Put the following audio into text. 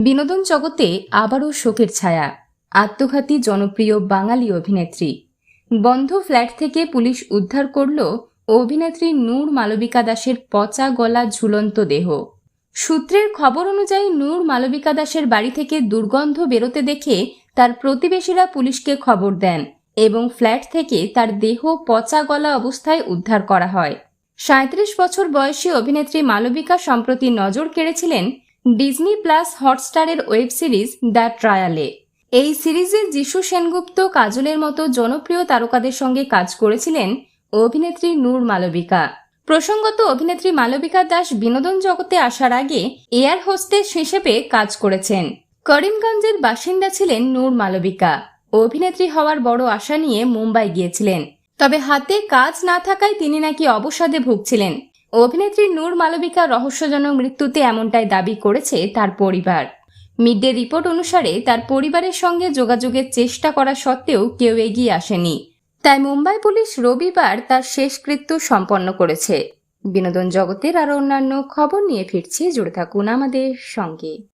বিনোদন জগতে আবারও শোকের ছায়া। আত্মঘাতী জনপ্রিয় বাঙালি অভিনেত্রী। বন্ধ ফ্ল্যাট থেকে পুলিশ উদ্ধার করল অভিনেত্রী নূর মালবিকা দাসের পচা গলা ঝুলন্ত দেহ। সূত্রের খবর অনুযায়ী নূর মালবিকা দাসের বাড়ি থেকে দুর্গন্ধ বেরোতে দেখে তার প্রতিবেশীরা পুলিশকে খবর দেন এবং ফ্ল্যাট থেকে তার দেহ পচা গলা অবস্থায় উদ্ধার করা হয়। সাঁত্রিশ বছর বয়সী অভিনেত্রী মালবিকা সম্প্রতি নজর কেড়েছিলেন ডিজনি প্লাস হটস্টারের ওয়েব সিরিজ দ্য ট্রায়ালে। এই সিরিজে যিশু সেনগুপ্ত কাজলের মতো জনপ্রিয় তারকাদের সঙ্গে কাজ করেছিলেন অভিনেত্রী নূর মালবিকা। প্রসঙ্গত, অভিনেত্রী মালবিকা দাস বিনোদন জগতে আসার আগে এয়ার হোস্টেস হিসেবে কাজ করেছেন। করিমগঞ্জের বাসিন্দা ছিলেন নূর মালবিকা। অভিনেত্রী হওয়ার বড় আশা নিয়ে মুম্বাই গিয়েছিলেন। তবে হাতে কাজ না থাকায় তিনি নাকি অবসাদে ভুগছিলেন। অভিনেত্রী নূর মালবিকা রহস্যজনক মৃত্যুতে এমনটাই দাবি করেছে তার পরিবার। মিড ডে রিপোর্ট অনুসারে তার পরিবারের সঙ্গে যোগাযোগের চেষ্টা করা সত্ত্বেও কেউ এগিয়ে আসেনি। তাই মুম্বাই পুলিশ রবিবার তার শেষকৃত্য সম্পন্ন করেছে। বিনোদন জগতের আরও অন্যান্য খবর নিয়ে ফিরছি। জুড়ে থাকুন আমাদের সঙ্গে।